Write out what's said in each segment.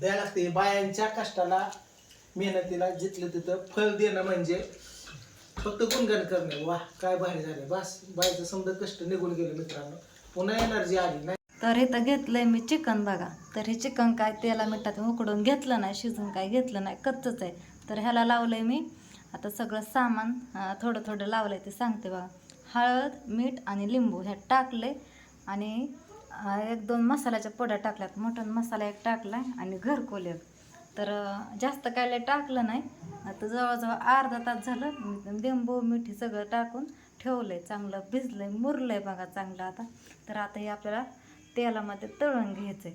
द्यायला लागते. बायांच्या कष्टाला मेहनतीला जिथलं तिथं फळ देणं म्हणजे फक्त गुणगान करणे. वा काय भारी झाले बस बायचं समजा कष्ट निघून गेले मित्रांनो. पुन्हा एनर्जी आली नाही. तर इथं घेतलंय मी चिकन बघा. तर हे चिकन काय तेला मिठात उकडून घेतलं नाही शिजून काय घेतलं नाही कच्चंच आहे. तर ह्याला लावलंय मी. आता सगळं सामान थोडं थोडं लावलंय ते सांगते बघा. हळद मीठ आणि लिंबू ह्यात टाकले आणि एक दोन मसाल्याच्या पोड्या टाकल्यात. मटण मसाला एक टाकला आणि घरकोल एक तर जास्त काय टाकलं नाही. आता जवळजवळ अर्धा तास झालं. लिंबू मिठी सगळं टाकून ठेवलं आहे चांगलं भिजलंय मुरलंय बघा चांगलं आता. तर आता हे आपल्याला तेलामध्ये तळून घ्यायचंय.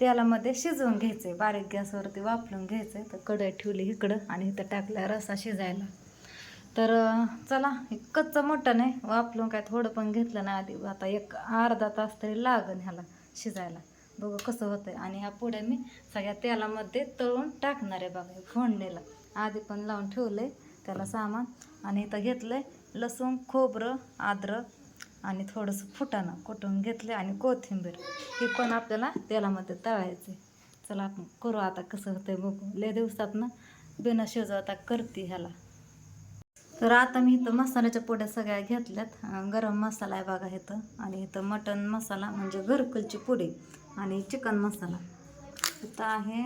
तेलामध्ये शिजवून घ्यायचंय. बारीक गॅसवरती वापरून घ्यायचंय. तर कढई ठेवली इकडं आणि इथं टाकल्या रसा शिजायला. तर चला हे कच्चं मटण आहे वापरून काय थोडं पण घेतलं ना आधी. आता एक अर्धा तास तरी लागन ह्याला शिजायला. बघू कसं होतं आहे आणि ह्या पुढे मी सगळ्या तेलामध्ये तळून टाकणार आहे बघा हे फोडणीला. आधी पण लावून ठेवलंय त्याला सामान. आणि इथं घेतलंय लसूण खोबरं आद्रक आणि थोडंसं फुटाणं कुटून घेतले आणि कोथिंबीर. हे पण आपल्याला तेलामध्ये तळायचे चला आपण करू आता कसं होतंय बघू. लय दिवसातनं बिना शिजवता करते ह्याला. तर आता मी इथं मसाल्याच्या पोड्या सगळ्या घेतल्यात. गरम मसाला आहे बघा इथं. आणि इथं मटन मसाला म्हणजे घरकुलची पुडी आणि चिकन मसाला. इथं आहे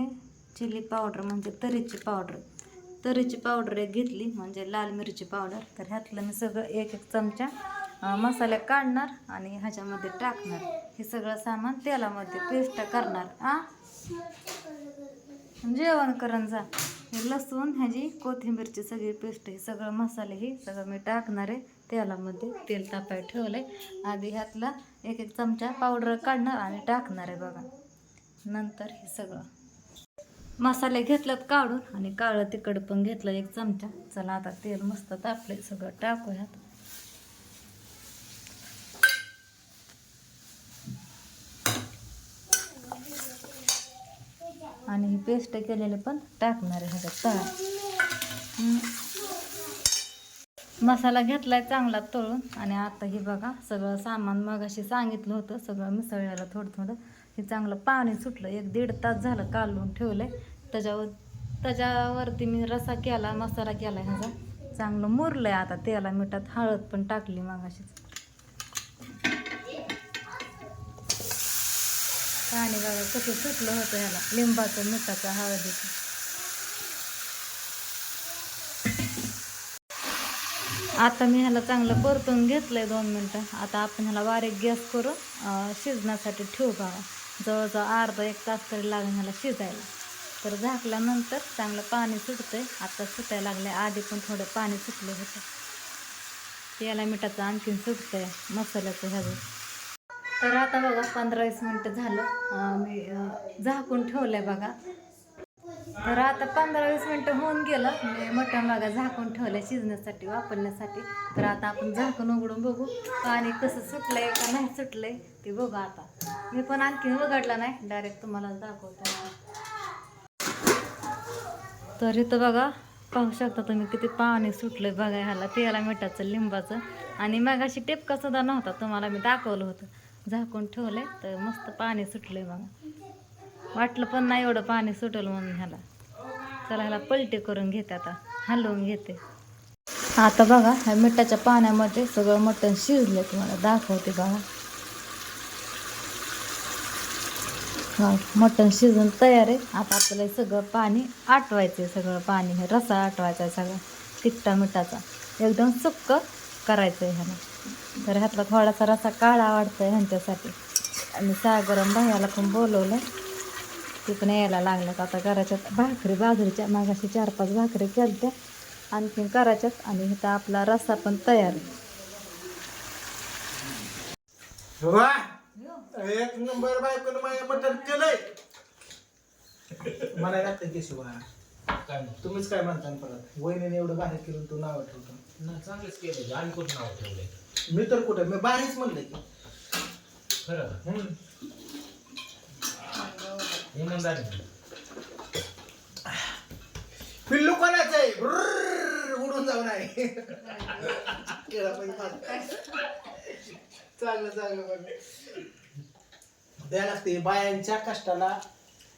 चिली पावडर म्हणजे तरीची पावडर. तरीची पावडर एक घेतली म्हणजे लाल मिरची पावडर. तर ह्यातलं मी सगळं एक एक चमचा मसाले काढणार आणि ह्याच्यामध्ये टाकणार. हे सगळं सामान तेलामध्ये पेस्ट करणार. आ? जेवण करून जा. हे लसूण ह्याची कोथिंबीरची सगळी पेस्ट आहे. सगळं मसाले ही सगळं मी टाकणार आहे. तेलामध्ये तेल तापायला ठेवलं आहे आधी ह्यातला एक एक चमचा पावडर काढणार आणि टाकणार आहे बघा. नंतर हे सगळं. मसाले घेतलं काढून आणि काळं तिखट पण घेतलं एक चमचा. चला आता तेल मस्त तापले सगळं टाकूयात. आणि ही पेस्ट केलेले पण टाकणार आहे ह्याच्यात तळा मसाला मसाला घेतलाय चांगला तळून. आणि आता हे बघा सगळं सामान मग अशी सांगितलं होतं सगळं मिसळायला थोडं थोडं हे चांगलं पाणी सुटलं. एक दीड तास झालं काढून आहे त्याच्यावर त्याच्यावरती मी रसा केला मसाला केला ह्याचा. चांगलं मुरलंय आता तेला मिठात हळद पण टाकली मग पाणी बघा कसं सुटलं होतं ह्याला. लिंबाचं मिठाचं हळदीचं. आता मी ह्याला चांगलं परतून घेतलंय दोन मिनटं. आता आपण ह्याला बारीक गॅस करून शिजण्यासाठी ठेवू बघा. जवळजवळ अर्धा एक तास तरी लागेल ह्याला शिजायला. तर झाकल्यानंतर चांगलं पाणी सुटतंय. आता सुटायला लागलंय. आधी पण थोडं पाणी सुटलं होतं. याला मिठाचं आणखीन सुटतंय. मसाल्याचं ह्याचं. तर आता बघा पंधरा वीस मिनटं झालं. मी झाकून झाकून ठेवलंय बघा. तर आता पंधरा वीस मिनटं होऊन गेलं. मी मटण बघा झाकून ठेवलंय शिजण्यासाठी वापरण्यासाठी. तर आता आपण झाकून उघडून बघू. पाणी कसं सुटलंय का नाही सुटलंय ते बघू आता. मी पण आणखी उघडलं नाही. डायरेक्ट तुम्हाला दाखवतो. तर इथं बघा पाहू शकता तुम्ही किती पाणी सुटलंय बघा ह्याला. तेला मिठाचं लिंबाचं. आणि मग अशी टेपकासुद्धा नव्हता तुम्हाला मी दाखवलं होतं. झाकून ठेवलंय तर मस्त पाणी सुटलंय बघा. वाटलं पण नाही एवढं पाणी सुटल म्हणून ह्याला. चला ह्याला पलटी करून घेते आता हलवून घेते. आता बघा ह्या मिठाच्या पाण्यामध्ये सगळं मटण शिजलं तुम्हाला दाखवते बघा. हा, मटण शिजून तयार आहे. आता आपल्याला सगळं पाणी आटवायचं आहे सगळं पाणी हे रसा आटवायचा आहे सगळा तिखटा मिठाचा. एकदम सुक्क करायचं आहे ह्याला. तर ह्यातला थोडासा रसा काळा आवडतो आहे ह्यांच्यासाठी. आणि सागरम भायाला पण बोलवलं. ते पण यायला लागल्यात. आता करायच्यात भाकरी बाजरीच्या. मागाशी चार पाच भाकरी केलत्या. आणखीन करायच्यात आणि इथं आपला रस्सा पण तयार एक नंबर बायकोनं माझ्या मटण केलंय. मला लागतं की शिवा काय तुम्हीच काय म्हणता परत वहिनीने एवढं बाहेर केलं तू नाव ठेवतो. नाही चांगलंच केलं आणि कुठं नाव ठेवलंय मी तर कुठं मी बाहेरच म्हणलं की. खरं हम्म. इमानदारी. पिल्लू कोणाचं आहे? उडून जाऊ नाही. केळा पण खा. चांगलं चांगलं द्यायला लागते. बायांच्या कष्टाला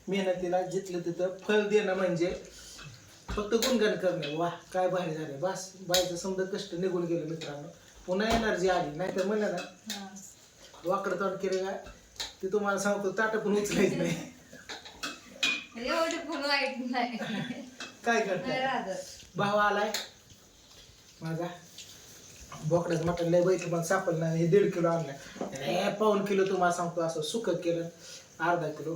मेहनतीला जिथलं तिथं फळ देणं म्हणजे फक्त गुणगान करणे. वा काय भारी झाले बस बायचं समजा कष्ट निघून गेलं मित्रांनो. पुन्हा एनर्जी आली. नाहीतर म्हणलं ना वाकडं तोंड केलं काय ते तुम्हाला सांगतो ताट पण उचलायचं नाही. एवढे पण वाईट नाही. काय करताय? भाव आलाय? माझा. बोकड्याचं मटण लय बैठ पण सापडलं नाही. हे दीड किलो आणलाय अरे पाऊन किलो तुम्हाला सांगतो असं सुकं केलं. अर्धा किलो.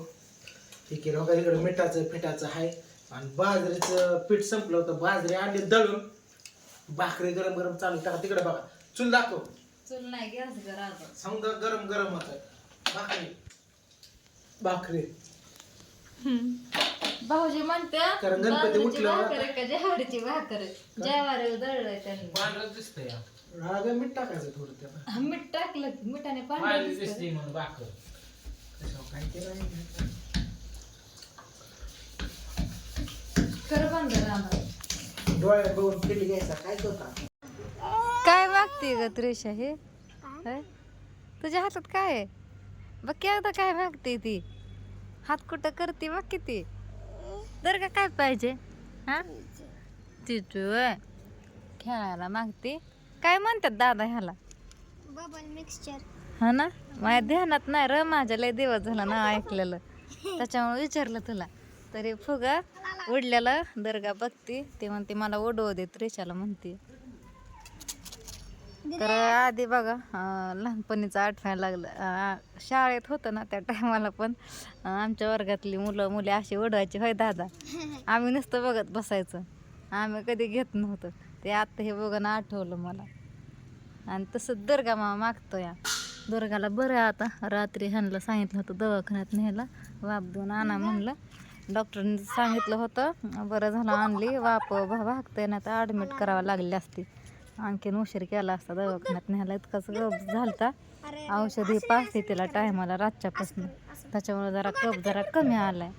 हे किलो का इकडं मिठाचं पिठाचं आहे आणि बाजरीचं पीठ संपलं होतं बाजरी आणली दळून भाकरी गरम गरम चालू टाका. तिकडे बघा. चूल दाखव. चल नाही गॅस घर आता समजा गरम गरम होत. भाकरी. भाकरी. भाऊजी म्हणते कारण गणपती बाजरीची उठल्यावर- भाकर आहे का ज्वारीची भाकर? आहे? ज्वारी दळलंय त्यांनी. पांढरं दिसतंय या. राग मीठ टाकायचं थोडं त्याला. मीठ टाकलं की मिठाने पाणी पांढरी दिसते म्हणून भाकर. काय केलं नाही. डोळ्यात बघून पिली घ्यायचा काय करता काय मागते ग त्रिशा हे? हं? तुझ्या हातात काय आहे? बघ की आता काय मागते ती. हात कुठं करते बघ किती तर का काय पाहिजे? हा? तिचू खेळायला मागते. काय म्हणतात दादा ह्याला? बबल मिक्सचर हा ना? माझ्या ध्यानात नाही र माझ्या लय दिवस झाला ना ऐकलेलं. त्याच्यामुळे विचारलं तुला. तरी फुगा. उडल्याला दर्गा बघते ते म्हणते मला ओढव देत रेषाला म्हणते. तर आधी बघा लहानपणीचं आठवायला लागलं. शाळेत होतं ना त्या टायमाला पण आमच्या वर्गातली मुलं मुली अशी ओढवायची होय दादा आम्ही नुसतं बघत बसायचं. आम्ही कधी घेत नव्हतं. ते आत्ता हे बघणं आठवलं मला. आणि तसं दुर्गा मामा मागतो या. दुर्गाला बरं आता रात्री ह्यांना सांगितलं होतं दवाखान्यात न्यायला. वाप देऊन आणा म्हणलं. डॉक्टरने सांगितलं होतं बरं झालं आणली वाप भागते भागतंय ना तर ॲडमिट करावं लागली असती. आणखीन उशीर केला असता दवाखान्यात न्यायला इतकाच गप झालता. औषधी पाचते तिला टायमाला रातच्यापासून. त्याच्यामुळे जरा कप जरा कमी आलाय.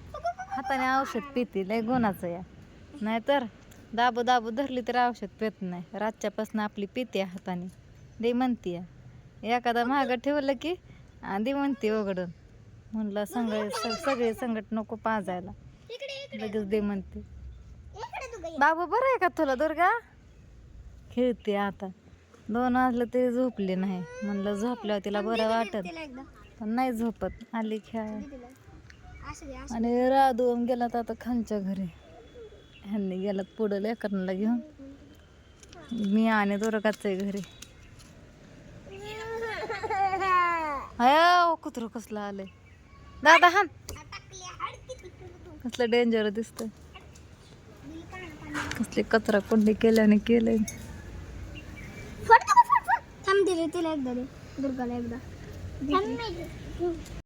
हाताने औषध पिते लय गुणाचं या. नाहीतर दाबू दाबू धरली तर औषध पित नाही. रातच्यापासून आपली पिते हाताने. दे म्हणती एखादा महाग ठेवलं की दे म्हणते उघडून. म्हणलं संग स- सगळे संकट नको पाजायला. लगेच दे म्हणते. बाबू बरं आहे का तुला दुर्गा? खेळते आता. दोन वाजलं तरी झोपली नाही. म्हणलं झोपल्यावर तिला बरं वाटत. पण नाही झोपत. आली खेळ आणि राधून गेला तर आता खालच्या घरी. ह्यांनी गेलात पुढं लेकरांना घेऊन. मी आणि दुर्गाच आहे घरी. अयो कुत्र कसलं आलंय. दादा तू कसलं डेंजर दिसतंय. कसली कचरा कोंडी केल्याने केलंय. तिला एकदा दुर्गाला एकदा.